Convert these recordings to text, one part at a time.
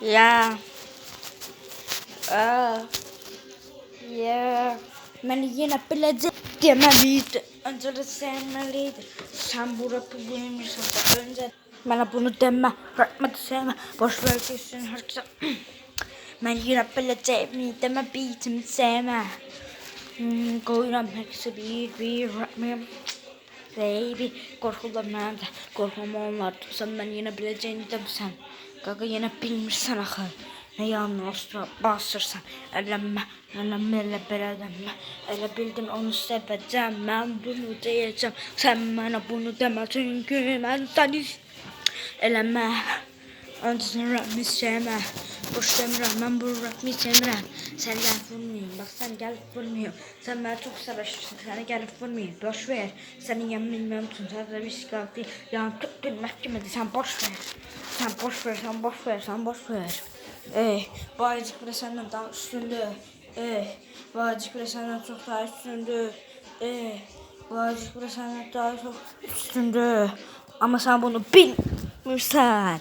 Ya. Aa. Ya. Beni yine bilecek demeliydi. Önce de sevmeliydi. Sen bu rapı bilmiyorsun da önce bana bunu deme. Rapma da sevme. Boş ver gitsin herkese. Ben yine bileceğimi deme beatimi sevme. Hmm, koyuram herkese bir bir rapmayım. Baby. Korkularımdan da korkmam onlar. Sen ben yine bileceğini de sen Gaga yine bilmirsen axı Ne yanlış basırsan Eləmə, eləmə, elə belə demə Elə bildin onu sevəcəm Mən bunu deyəcəm Sən mənə bunu demə çünki mən səni Eləmə Öncəsini rəqmi sevmə Boş demirəm mən bu rəqmi sevmirəm Sən gəlib vurmayayım. Bax sən gəlib vurmayayım. Sən məni çox sevirsən Səni gəlib vurmayayım. Boş ver. Səni yemin üçün Sən də bir sıqaq deyil Yəni tut bilmək kimidir Sən boş ver. Sən boş ver Sən boş ver Sən boş ver. Ey Bu ayıcık bile senden daha üstündü. Ey Bu ayıcık bile senden çok daha üstündü. Ey Bu ayıcık bile senden daha çok üstündü. Ama sen bunu bilmirsən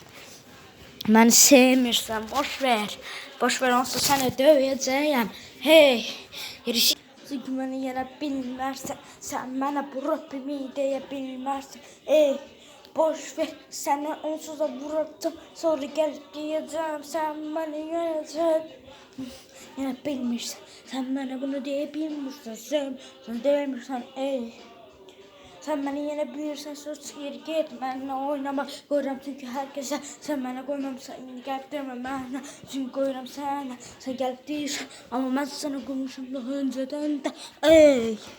Məni sevmirsən, boş ver. Boş ver, onsuz səni döyəcəyəm. Hey, məni yenə bilmərsən, sən mənə bu rapimi deyə bilmərsən. Ey, boş ver, səni onsuz da vuracam. Sonra gəlib deyəcəm, sən məni yenəcək. Yenə bilmirsən, sən mənə bunu deyə bilmirsən. Sən, sən deymirsən, ey. Sen beni yine bilirsen sus geri git. Benimle oynama Koyram çünkü herkese sen bana koymam sen gelip durma bana Çünkü koyram sana sen gelip değilsin Ama ben sana koymuşum daha önceden de. Ey